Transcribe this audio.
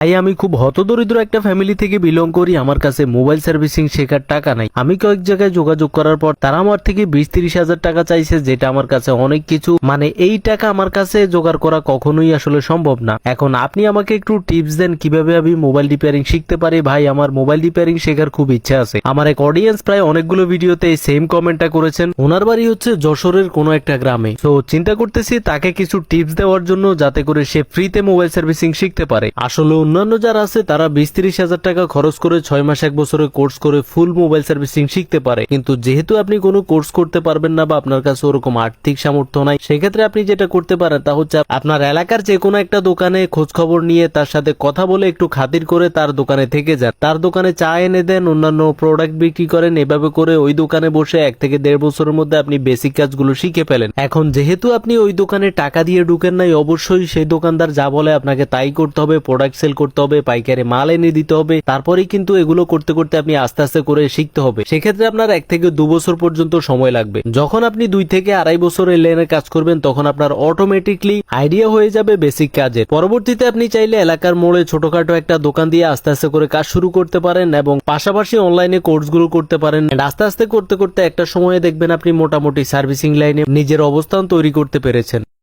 তাই আমি খুব হতদরিদ্র একটা ফ্যামিলি থেকে বিলং করি, আমার কাছে মোবাইল সার্ভিসিং শেখার টাকা নাই। আমি কয়েক জায়গায় যোগাযোগ করার পর তারা আমার থেকে বিশ তিরিশ হাজার টাকা চাইছে, যেটা আমার কাছে অনেক কিছু। মানে এই টাকা আমার কাছে জোগাড় করা কখনোই আসলে সম্ভব না। এখন আপনি আমাকে একটু টিপস দেন কীভাবে আমি মোবাইল রিপেয়ারিং শিখতে পারি। ভাই, আমার মোবাইল রিপেয়ারিং শেখার খুব ইচ্ছা আছে। আমার এক অডিয়েন্স প্রায় অনেকগুলো ভিডিওতে এই সেম কমেন্টটা করেছেন। ওনার বাড়ি হচ্ছে যশোরের কোনো একটা গ্রামে। তো চিন্তা করতেছি তাকে কিছু টিপস দেওয়ার জন্য যাতে করে সে ফ্রিতে মোবাইল সার্ভিসিং শিখতে পারে। আসলে অন্যান্য যারা আছে, তারা বিশ তিরিশ হাজার টাকা খরচ করে ছয় মাস, এক বছরের কোর্স করে ফুল মোবাইল সার্ভিসিং শিখতে পারে। কিন্তু যেহেতু আপনি কোনো কোর্স করতে পারবেন না বা আপনার কাছে ওরকম আর্থিক সামর্থ্য নাই, সেক্ষেত্রে আপনি যেটা করতে পারেন তা হচ্ছে আপনার এলাকার যে কোনো একটা দোকানে খোঁজ খবর নিয়ে তার সাথে কথা বলে একটু খাতির করে তার দোকানে থেকে যান। তার দোকানে চা এনে দেন, অন্যান্য প্রোডাক্ট বিক্রি করেন, এভাবে করে ওই দোকানে বসে এক থেকে দেড় বছরের মধ্যে আপনি বেসিক কাজগুলো শিখে ফেলেন। এখন যেহেতু আপনি ওই দোকানে টাকা দিয়ে ঢুকেন নাই, অবশ্যই সেই দোকানদার যা বলে আপনাকে তাই করতে হবে প্রোডাক্ট সেল করতে হবে, পাইকারি মাল এনে দিতে হবে, তারপরেই কিন্তু এগুলো করতে করতে আপনি আস্তে আস্তে করে শিখতে হবে। সেক্ষেত্রে আপনার এক থেকে দু বছর পর্যন্ত সময় লাগবে। যখন আপনি দুই থেকে আড়াই বছর এই লাইনে কাজ করবেন, তখন আপনার অটোমেটিকলি আইডিয়া হয়ে যাবে বেসিক কাজের। পরবর্তীতে আপনি চাইলে এলাকার মোড়ে ছোটখাটো একটা দোকান দিয়ে আস্তে আস্তে করে কাজ শুরু করতে পারেন এবং পাশাপাশি অনলাইনে কোর্সগুলো করতে পারেন। আস্তে আস্তে করতে করতে একটা সময়ে দেখবেন আপনি মোটামুটি সার্ভিসিং লাইনে নিজের অবস্থান তৈরি করতে পেরেছেন।